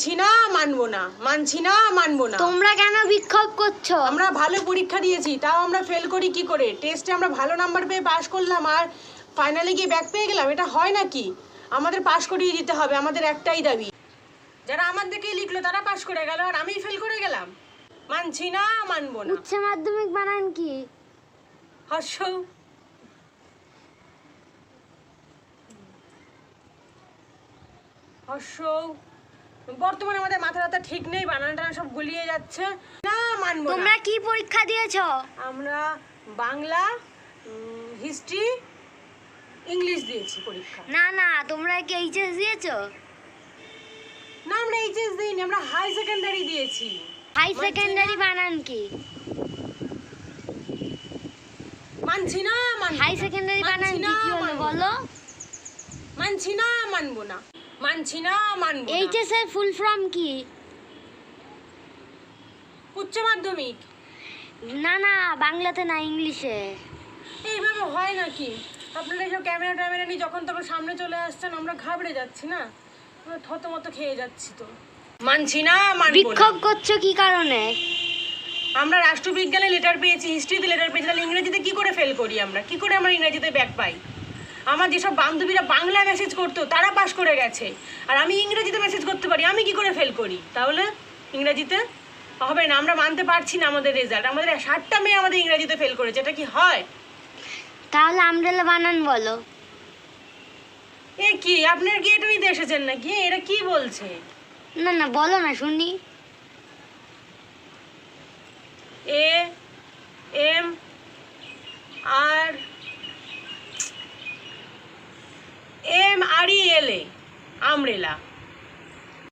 মানছি না মানবো না। মানছি না মানবো না। তোমরা কেন বিক্ষোভ করছ? আমরা ভালো পরীক্ষা দিয়েছি তাও আমরা ফেল করি কি করে? টেস্টে আমরা ভালো নাম্বার পেয়ে পাশ করলাম আর ফাইনালে গিয়ে ব্যাক পেয়ে গেলাম এটা হয় নাকি? আমাদের পাশ করিয়ে দিতে হবে আমাদের একটাই দাবি। যারা আমার দিকেই লিখলো তারা পাশ করে গেল আর আমি ফেল করে গেলাম। মানছি না মানবো না। উচ্চ মাধ্যমিক বানান কি? হর্ষ। হর্ষ। বর্তমানে আমাদের মাথা ব্যথা ঠিক নেই বানান টানা সব গুলিয়ে যাচ্ছে। না মানবো না। তোমরা কি পরীক্ষা দিয়েছ? আমরা বাংলা হিস্ট্রি ইংলিশ দিয়েছি পরীক্ষা। না না তোমরা কি এইচএস দিয়েছ? না আমরা এইচএস দিইনি আমরা হাই সেকেন্ডারি দিয়েছি। হাই সেকেন্ডারি বানান কি? মানছি না মানবো হাই না। সেকেন্ডারি বানান মানছি কি না, কি হলো মানবো বলো? মানছি না মানবো না। মানছি না মানবো এইচএস এর ফুল ফর্ম কি? উচ্চ মাধ্যমিক। না না বাংলাতে না ইংলিশে। এইভাবে হয় নাকি? আপনারা সব ক্যামেরা ট্যামেরা নিয়ে যখন তখন সামনে চলে আসছেন আমরা ঘাবড়ে যাচ্ছি না? থতমত খেয়ে যাচ্ছি তো। মানছি না মানবো বিক্ষোভ করছ কি কারণে? আমরা রাষ্ট্রবিজ্ঞানে লেটার পেয়েছি হিস্ট্রিতে লেটার পেয়েছি তাহলে ইংরেজিতে কি করে ফেল করি আমরা? কি করে আমরা ইংরেজিতে ব্যাক পাই? আমার যেসব বান্ধবীরা বাংলা মেসেজ করতো তারা পাশ করে গেছে। আর আমি ইংরেজিতে মেসেজ করতে পারি আমি কি করে ফেল করি? তাহলে ইংরেজিতে হবে না আমরা মানতে পারছি না আমাদের রেজাল্ট আমাদের ষাটটা মেয়ে আমাদের ইংরেজিতে ফেল করেছে এটা কি হয়? তাহলে আমরেলা বানান বলো। এ কি আপনার কি এটা নিতে এসেছেন নাকি? এরা কি বলছে? না না বলো না শুনি। A M R E L umbrella.